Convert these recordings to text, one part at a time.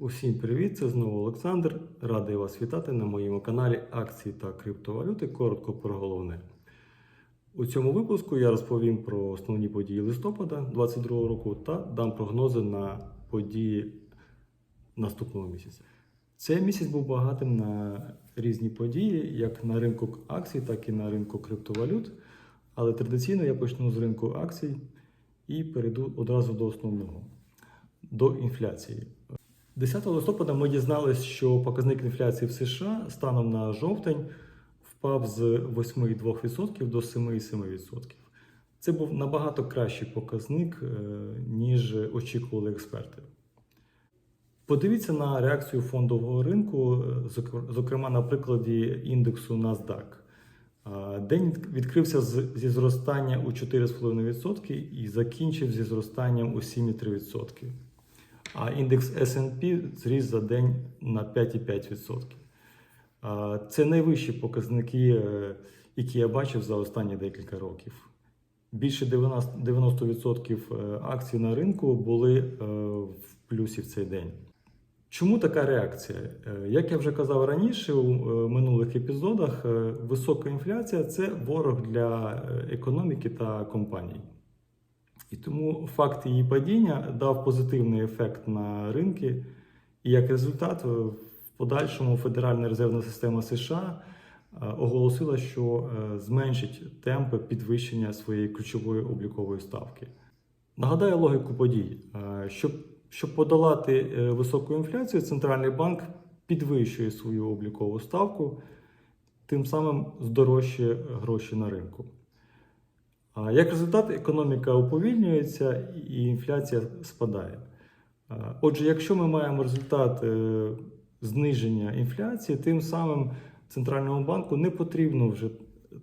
Усім привіт! Це знову Олександр. Радий вас вітати на моєму каналі Акції та криптовалюти. Коротко про головне. У цьому випуску я розповім про основні події листопада 2022 року та дам прогнози на події наступного місяця. Цей місяць був багатим на різні події, як на ринку акцій, так і на ринку криптовалют. Але традиційно я почну з ринку акцій і перейду одразу до основного до інфляції. 10 листопада ми дізналися, що показник інфляції в США станом на жовтень впав з 8,2% до 7,7%. Це був набагато кращий показник, е, ніж очікували експерти. Подивіться на реакцію фондового ринку, е, зокрема на прикладі індексу NASDAQ. День відкрився зі зростання у 4,5% і закінчив зі зростанням у 7,3%. А індекс SP зріс за день на 5,5%. Це найвищі показники, е, які я бачив за останні декілька років. Більше 90%, 90% е, акцій на ринку були е, в плюсі в цей день. Чому така реакція? Як я вже казав раніше у минулих епізодах, висока інфляція це ворог для економіки та компаній. І тому факт її падіння дав позитивний ефект на ринки, і як результат, в подальшому Федеральна резервна система США е, оголосила, що е, зменшить темпи підвищення своєї ключової облікової ставки. Нагадаю логіку подій. Е, Щоб, щоб подолати високу інфляцію, центральний банк підвищує свою облікову ставку, тим самим здорожчує гроші на ринку. Як результат, економіка уповільнюється і інфляція спадає. Отже, якщо ми маємо результат е, зниження інфляції, тим самим центральному банку не потрібно вже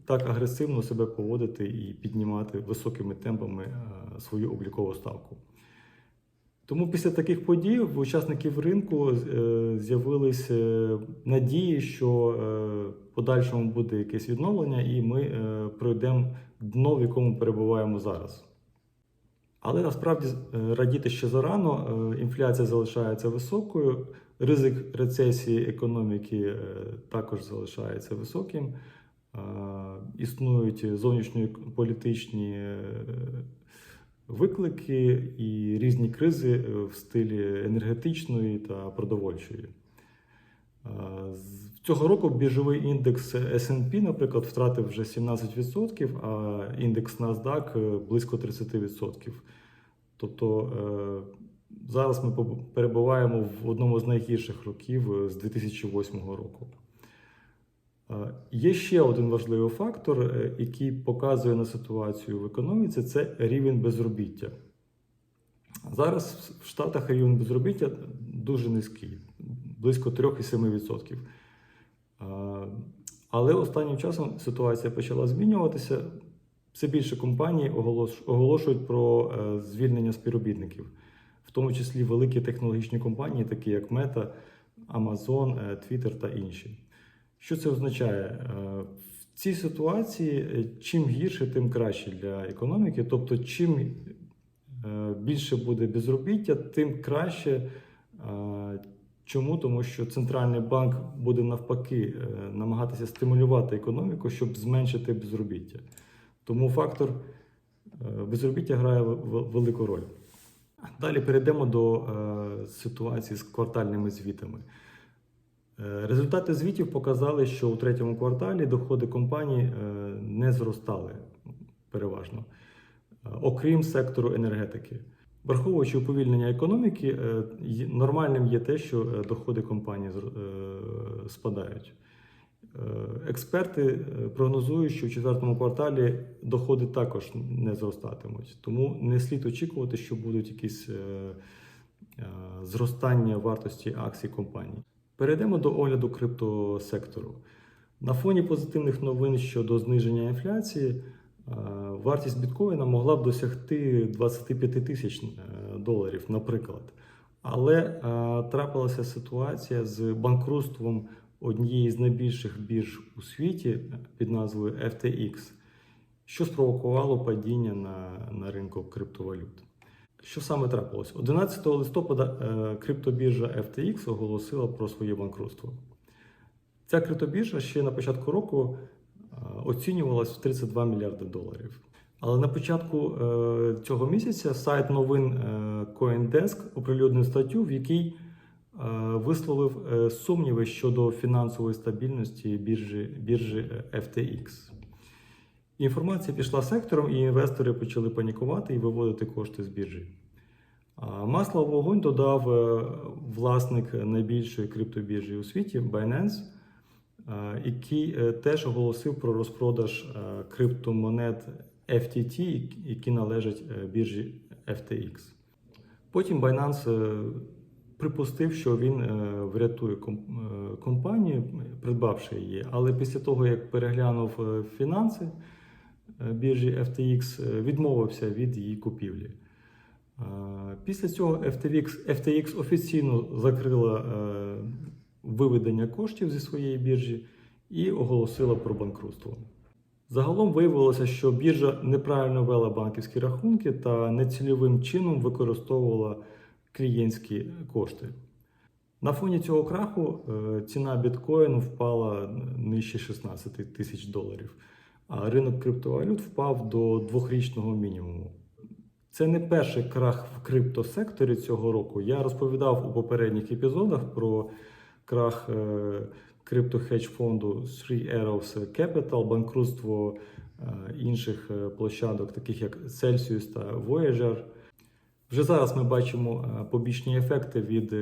так агресивно себе поводити і піднімати високими темпами е, свою облікову ставку. Тому після таких подій в учасників ринку е, з'явились е, надії, що е, в подальшому буде якесь відновлення, і ми пройдемо дно, в якому перебуваємо зараз. Але насправді радіти ще зарано, інфляція залишається високою, ризик рецесії економіки також залишається високим. Існують зовнішньополітичні виклики і різні кризи е, в стилі енергетичної та продовольчої. Е, Цього року біржовий індекс S&P, наприклад, втратив вже 17%, а індекс NASDAQ е, близько 30%. Тобто зараз ми перебуваємо в одному з найгірших років з 2008 року. Є ще один важливий фактор, е, який показує на ситуацію в економіці, це рівень безробіття. Зараз в Штатах рівень безробіття дуже низький, близько 3,7%. Е, Але останнім часом ситуація почала змінюватися. Все більше компаній оголошують про е, звільнення співробітників, в тому числі великі технологічні компанії, такі як Meta, Amazon, е, Twitter та інші. Що це означає? Е, В цій ситуації е, чим гірше, тим краще для економіки. Тобто, чим е, більше буде безробіття, тим краще. Чому? Тому що центральний банк буде навпаки намагатися стимулювати економіку, щоб зменшити безробіття. Тому фактор безробіття грає велику роль. Далі перейдемо до ситуації з квартальними звітами. Е, Результати звітів показали, що у третьому кварталі доходи компаній е, не зростали переважно, е, окрім сектору енергетики. Враховуючи уповільнення економіки, нормальним є те, що доходи компаній е, спадають. Експерти прогнозують, що в четвертому кварталі доходи також не зростатимуть. Тому не слід очікувати, що будуть якісь зростання вартості акцій компаній. Перейдемо до огляду криптосектору. На фоні позитивних новин щодо зниження інфляції, е, вартість біткоїна могла б досягти 25 тисяч е, доларів, наприклад. Але е, трапилася ситуація з банкрутством однієї з найбільших бірж у світі під назвою FTX, що спровокувало падіння на, на ринку криптовалют. Що саме трапилось? 11 листопада е, криптобіржа FTX оголосила про своє банкрутство. Ця криптобіржа ще на початку року е, оцінювалась в 32 мільярди доларів. Але на початку е, цього місяця сайт новин CoinDesk оприлюднив статтю, в якій висловив сумніви щодо фінансової стабільності біржі, біржі FTX. Інформація пішла сектором, і інвестори почали панікувати і виводити кошти з біржі. А Масло в вогонь додав е, власник найбільшої криптобіржі у світі Binance, е, який е, теж оголосив про розпродаж криптомонет FTT, які належать біржі FTX. Потім Binance припустив, що він врятує компанію, придбавши її, але після того, як переглянув фінанси біржі FTX, е, відмовився від її купівлі. Е, Після цього FTX, FTX офіційно закрила е, виведення коштів зі своєї біржі і оголосила про банкрутство. Загалом виявилося, що біржа неправильно вела банківські рахунки та нецільовим чином використовувала клієнтські кошти. На фоні цього краху е, ціна біткоїну впала нижче 16 тисяч доларів, а ринок криптовалют впав до двохрічного мінімуму. Це не перший крах в криптосекторі цього року. Я розповідав у попередніх епізодах про крах е, криптохедж фонду Three Arrows Capital, банкрутство е, інших е, площадок, таких як Celsius та Voyager. Вже зараз ми бачимо побічні ефекти від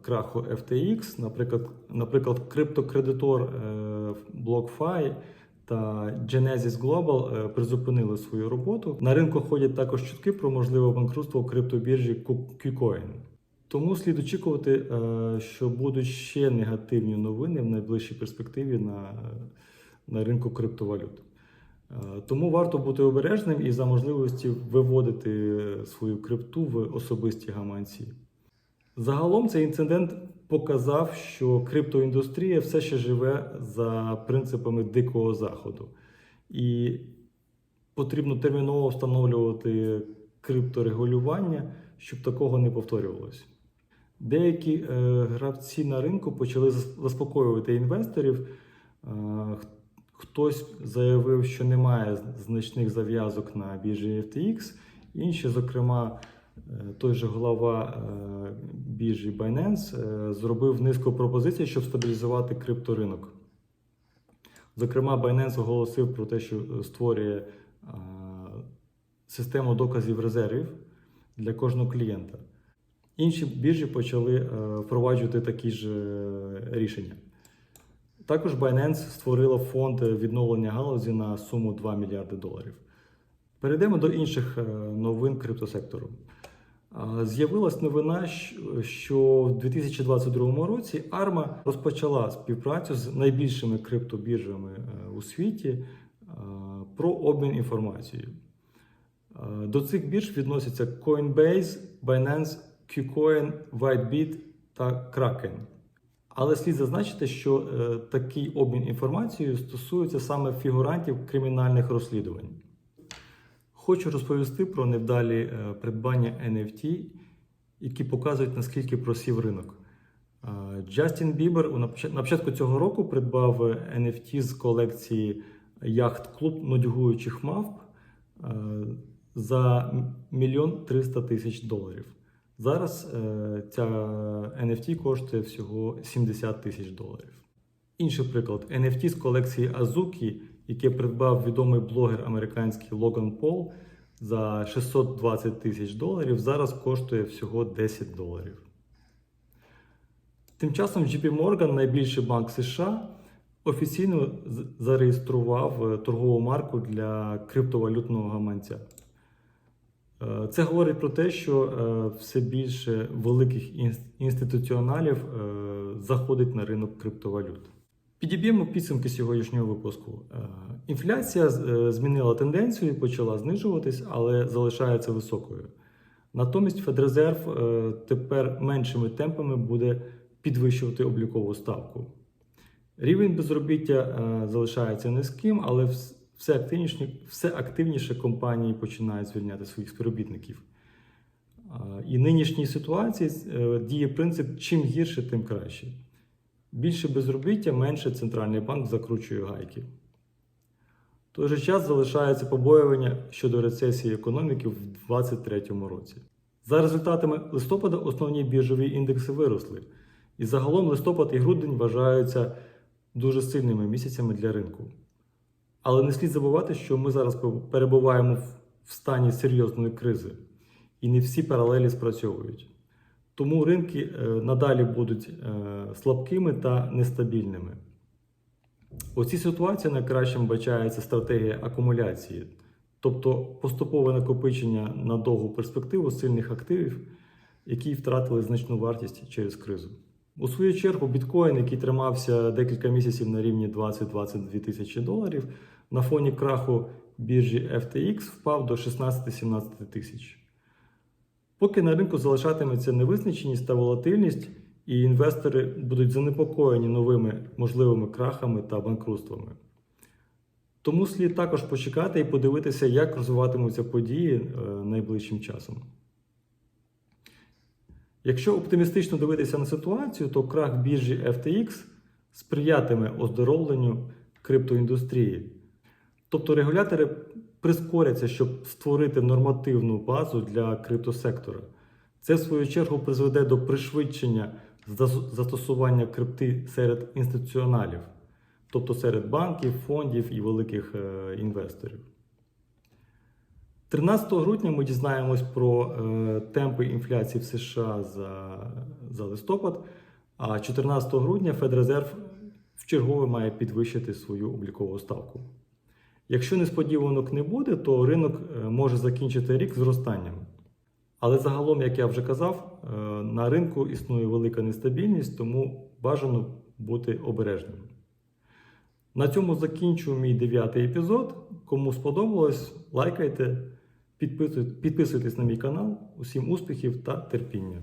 краху FTX, наприклад, наприклад, криптокредитор BlockFi та Genesis Global е, призупинили свою роботу. На ринку ходять також чутки про можливе банкрутство криптобіржі KuCoin. Тому слід очікувати, е, що будуть ще негативні новини в найближчій перспективі на, на ринку криптовалют. Е, Тому варто бути обережним і за можливості виводити свою крипту в особисті гаманці. Загалом цей інцидент показав, що криптоіндустрія все ще живе за принципами дикого заходу, і потрібно терміново встановлювати крипторегулювання, щоб такого не повторювалося. Деякі е, гравці на ринку почали заспокоювати інвесторів. Е, хтось заявив, що немає значних зав'язок на біржі FTX, інші, зокрема, е, той же голова е, біржі Binance е, зробив низку пропозицій, щоб стабілізувати крипторинок. Зокрема, Binance оголосив про те, що е, створює е, систему доказів резервів для кожного клієнта. Інші біржі почали впроваджувати такі ж рішення. Також Binance створила фонд відновлення галузі на суму 2 мільярди доларів. Перейдемо до інших новин криптосектору. З'явилась новина, що в 2022 році ARMA розпочала співпрацю з найбільшими криптобіржами е, у світі е, про обмін інформацією. Е, До цих бірж відносяться Coinbase, Binance, KuCoin, WhiteBit та Kraken. Але слід зазначити, що такий обмін інформацією стосується саме фігурантів кримінальних розслідувань. Хочу розповісти про невдалі е, придбання NFT, які показують, наскільки просів ринок. Е, Джастін Бібер на початку цього року придбав NFT з колекції яхт клуб нудьгуючих мавп е, за мільйон триста тисяч доларів. Зараз ця NFT коштує всього 70 тисяч доларів. Інший приклад: NFT з колекції Azuki, яке придбав відомий блогер американський Логан Пол за 620 тисяч доларів, зараз коштує всього 10 доларів. Тим часом JP Morgan, найбільший банк США, офіційно зареєстрував е, торгову марку для криптовалютного гаманця. Е, Це говорить про те, що е, все більше великих інституціоналів заходить на ринок криптовалют. Підіб'ємо підсумки сьогоднішнього випуску. Е, Інфляція е, змінила тенденцію почала знижуватись, але залишається високою. Натомість Федрезерв е, тепер меншими темпами буде підвищувати облікову ставку. Рівень безробіття залишається низьким, але все активніше, все активніше компанії починають звільняти своїх співробітників. І нинішній ситуації діє принцип чим гірше, тим краще. Більше безробіття, менше центральний банк закручує гайки. В той же час залишається побоювання щодо рецесії економіки в 2023 році. За результатами листопада основні біржові індекси виросли, і загалом листопад і грудень вважаються дуже сильними місяцями для ринку. Але не слід забувати, що ми зараз перебуваємо в- стані серйозної кризи, і не всі паралелі спрацьовують. Тому ринки е, надалі будуть е, слабкими та нестабільними. У цій ситуації найкращим бачається стратегія акумуляції, тобто поступове накопичення на довгу перспективу сильних активів, які втратили значну вартість через кризу. У свою чергу, біткоін, який тримався декілька місяців на рівні 20-22 тисячі доларів, на фоні краху біржі FTX впав до 16-17 тисяч. Поки на ринку залишатиметься невизначеність та волатильність, і інвестори будуть занепокоєні новими можливими крахами та банкрутствами. Тому слід також почекати і подивитися, як розвиватимуться події е, найближчим часом. Якщо оптимістично дивитися на ситуацію, то крах біржі FTX сприятиме оздоровленню криптоіндустрії. Тобто регулятори прискоряться, щоб створити нормативну базу для криптосектора. Це, в свою чергу, призведе до пришвидшення застосування крипти серед інституціоналів, тобто серед банків, фондів і великих е, інвесторів. 13 грудня ми дізнаємось про е, темпи інфляції в США за, за листопад, а 14 грудня Федрезерв вчергове має підвищити свою облікову ставку. Якщо несподіванок не буде, то ринок е, може закінчити рік зростанням. Але загалом, як я вже казав, е, на ринку існує велика нестабільність, тому бажано бути обережним. На цьому закінчую мій дев'ятий епізод. Кому сподобалось, лайкайте, підписуйтесь на мій канал. Усім успіхів та терпіння!